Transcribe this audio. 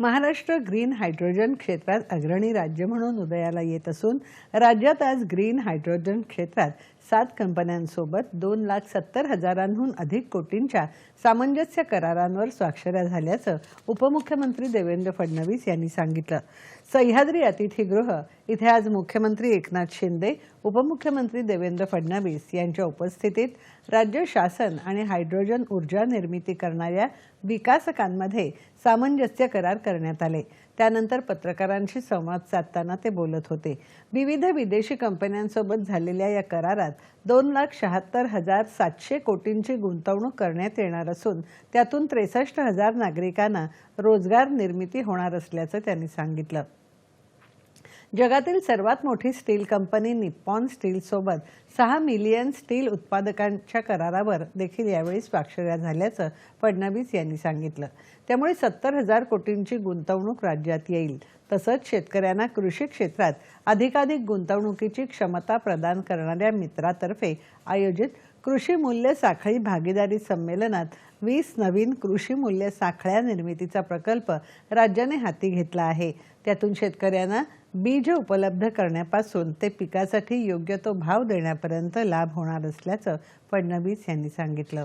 Maharashtra green hydrogen क्षेत्रात अग्रणी राज्य म्हणून उदयाला येत असून राज्यात आज ग्रीन हायड्रोजन क्षेत्रात सात कंपन्यांसोबत दोन लाख सत्तर हजारांहून अधिक कोटींच्या सामंजस्य करारांवर स्वाक्षऱ्या झाल्याचं उपमुख्यमंत्री देवेंद्र फडणवीस यांनी सांगितलं. सह्याद्री अतिथीगृह इथे आज मुख्यमंत्री एकनाथ शिंदे उपमुख्यमंत्री देवेंद्र फडणवीस यांच्या उपस्थितीत राज्य शासन आणि हायड्रोजन ऊर्जा निर्मिती करणाऱ्या विकासकांमध्ये सामंजस्य करार करण्यात आले. त्यानंतर पत्रकारांशी संवाद साधताना ते बोलत होते. विविध विदेशी कंपन्यांसोबत झालेल्या या करारात दोन लाख शहात्तर हजार सातशे कोटींची गुंतवणूक करण्यात येणार असून त्यातून त्रेसष्ट हजार नागरिकांना रोजगार निर्मिती होणार असल्याचं त्यांनी सांगितलं. जगातील सर्वात मोठी स्टील कंपनी निप्पॉन स्टीलसोबत सहा मिलियन स्टील उत्पादकांच्या करारावर देखील यावेळी स्वाक्षऱ्या झाल्याचं फडणवीस यांनी सांगितलं. त्यामुळे सत्तर हजार कोटींची गुंतवणूक राज्यात येईल. तसंच शेतकऱ्यांना कृषी क्षेत्रात अधिकाधिक गुंतवणुकीची क्षमता प्रदान करणाऱ्या मित्रातर्फे आयोजित कृषी मूल्य साखळी भागीदारी संमेलनात वीस नवीन कृषी मूल्य साखळ्या निर्मितीचा प्रकल्प राज्याने हाती घेतला आहे. त्यातून शेतकऱ्यांना बीज उपलब्ध करण्यापासून ते पिकासाठी योग्य तो भाव देण्यापर्यंत लाभ होणार असल्याचं फडणवीस यांनी सांगितलं.